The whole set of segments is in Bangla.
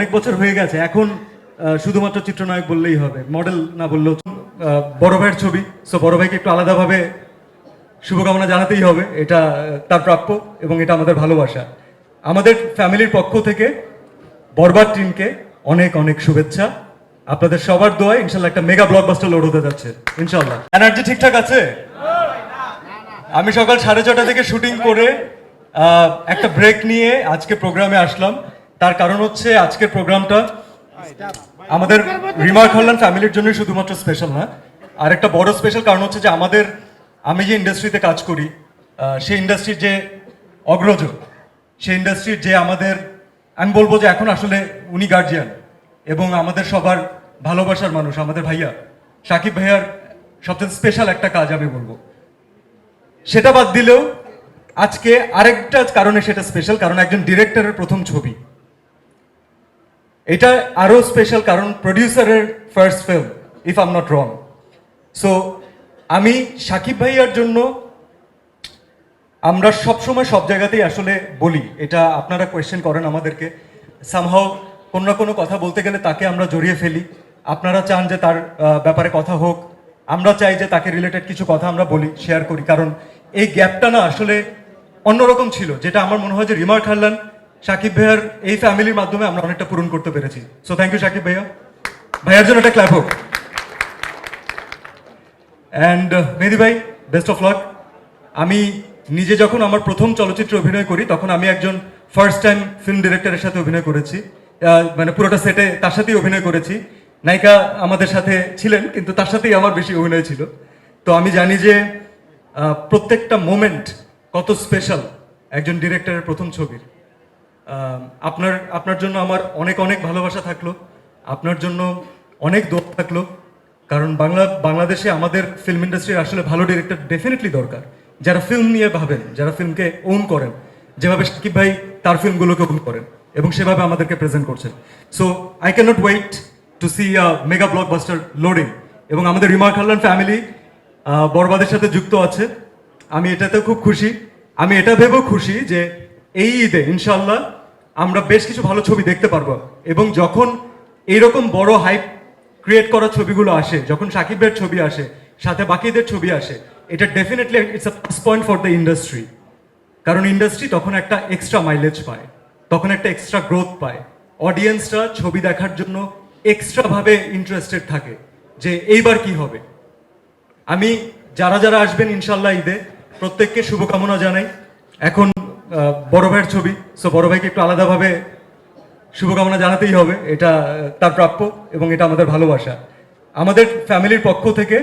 অনেক বছর হয়ে গেছে। এখন শুধুমাত্র চিত্রনায়ক বললেই হবে। মডেল না বললেও বড় ভাইয়ের ছবি। সো বড় ভাইকে একটু আলাদাভাবে শুভকামনা জানাতেই হবে। এটা তার প্রাপ্য এবং এটা আমাদের ভালোবাসা। আমাদের ফ্যামিলির পক্ষ থেকে বরবাদ টিমকে অনেক অনেক শুভেচ্ছা। আপনাদের সবার দোয়ায় ইনশাল্লাহ একটা মেগা ব্লকবাস্টার লোড হতে যাচ্ছে। ইনশাল্লাহ। এনার্জি ঠিকঠাক আছে? আমি সকাল সাড়ে ছটা থেকে শুটিং করে একটা ব্রেক নিয়ে আজকে প্রোগ্রামে আসলাম। তার কারণ হচ্ছে আজকের প্রোগ্রামটা আমাদের রিমার খাল্লান ফ্যামিলির জন্যই শুধুমাত্র স্পেশাল না। আর একটা বড় স্পেশাল কারণ হচ্ছে যে আমাদের, আমি যে ইন্ডাস্ট্রিতে কাজ করি সেই ইন্ডাস্ট্রির যে অগ্রজ, সেই ইন্ডাস্ট্রির যে আমাদের, আমি বলব যে এখন আসলে উনি গার্জিয়ান এবং আমাদের সবার ভালোবাসার মানুষ, আমাদের ভাইয়া, সাকিব ভাইয়ার সবচেয়ে স্পেশাল একটা কাজ আমি বলব। সেটা বাদ দিলেও আজকে আরেকটা কারণে সেটা স্পেশাল কারণ একজন ডিরেক্টরের প্রথম ছবি। এটা আরও স্পেশাল কারণ প্রডিউসারের first film if I'm not wrong so আমি সাকিব ভাইয়ার জন্য আমরা সবসময় সব জায়গাতেই আসলে বলি, এটা আপনারা কোয়েশ্চেন করেন আমাদেরকে সামহাও কোনো না কোনো কথা বলতে গেলে তাকে আমরা জড়িয়ে ফেলি। আপনারা চান যে তার ব্যাপারে কথা হোক, আমরা চাই যে তাকে রিলেটেড কিছু কথা আমরা বলি শেয়ার করি, কারণ এই গ্যাপটা না আসলে অন্যরকম ছিল, যেটা আমার মনে হয় যে রিমার খাল্লান সাকিব ভাইয়ার এই ফ্যামিলির মাধ্যমে আমরা অনেকটা পূরণ করতে পেরেছি। সো থ্যাংক ইউ সাকিব ভাইয়া। ভাইয়ার জন্য একটা ক্ল্যাপ হোক। অ্যান্ড মেহেদি ভাই বেস্ট অফ লাক আমি নিজে যখন আমার প্রথম চলচ্চিত্রে অভিনয় করি, তখন আমি একজন ফার্স্ট টাইম ফিল্ম ডিরেক্টরের সাথে অভিনয় করেছি। মানে পুরোটা সেটে তার সাথেই অভিনয় করেছি। নায়িকা আমাদের সাথে ছিলেন, কিন্তু তার সাথেই আমার বেশি অভিনয় ছিল। তো আমি জানি যে প্রত্যেকটা মোমেন্ট কত স্পেশাল একজন ডিরেক্টরের প্রথম ছবির। আপনার আপনার জন্য আমার অনেক অনেক ভালোবাসা থাকল। আপনার জন্য অনেক দোয়া থাকল। কারণ বাংলা, বাংলাদেশে আমাদের ফিল্ম ইন্ডাস্ট্রির আসলে ভালো ডিরেক্টর ডেফিনেটলি দরকার। যারা ফিল্ম নিয়ে ভাবেন, যারা ফিল্মকে ওন করেন, যেভাবে সাকিব ভাই তার ফিল্মগুলোকে ওন করেন এবং সেভাবে আমাদেরকে প্রেজেন্ট করছেন। So I can't wait to see a mega blockbuster loading এবং আমাদের রিমা খাল্লান ফ্যামিলি বরবাদের সাথে যুক্ত আছে। আমি এটাতেও খুব খুশি। আমি এটা ভেবেও খুশি যে এই ঈদে ইনশাল্লাহ আমরা বেশ কিছু ভালো ছবি দেখতে পারব। এবং যখন এইরকম বড় হাইপ ক্রিয়েট করা ছবিগুলো আসে, যখন সাকিবের ছবি আসে, সাথে বাকিদের ছবি আসে, এটা definitely it's a plus point for the industry কারণ ইন্ডাস্ট্রি তখন একটা এক্সট্রা মাইলেজ পায়, তখন একটা এক্সট্রা গ্রোথ পায়। অডিয়েন্সরা ছবি দেখার জন্য এক্সট্রা ভাবে ইন্টারেস্টেড থাকে যে এইবার কি হবে। আমি, যারা যারা আসবেন ইনশাল্লাহ ঈদে, প্রত্যেককে শুভকামনা জানাই। এখন বড় ভাইয়ের ছবি। সো বড় ভাইকে একটু আলাদাভাবে শুভকামনা জানাতেই হবে। এটা তার প্রাপ্য এবং এটা আমাদের ভালোবাসা। আমাদের ফ্যামিলির পক্ষ থেকে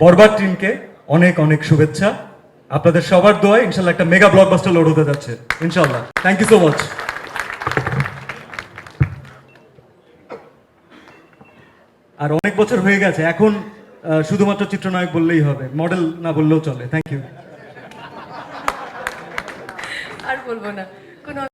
বরবাদ টিমকে অনেক অনেক শুভেচ্ছা। আপনাদের সবার দোয়ায় ইনশাল্লাহ একটা মেগা ব্লকবাস্টার লোড হতে যাচ্ছে। ইনশাল্লাহ। থ্যাংক ইউ সো মাচ আর অনেক বছর হয়ে গেছে। এখন শুধুমাত্র চিত্রনায়ক বললেই হবে। মডেল না বললেও চলে। থ্যাংক ইউ বলব না। কোনো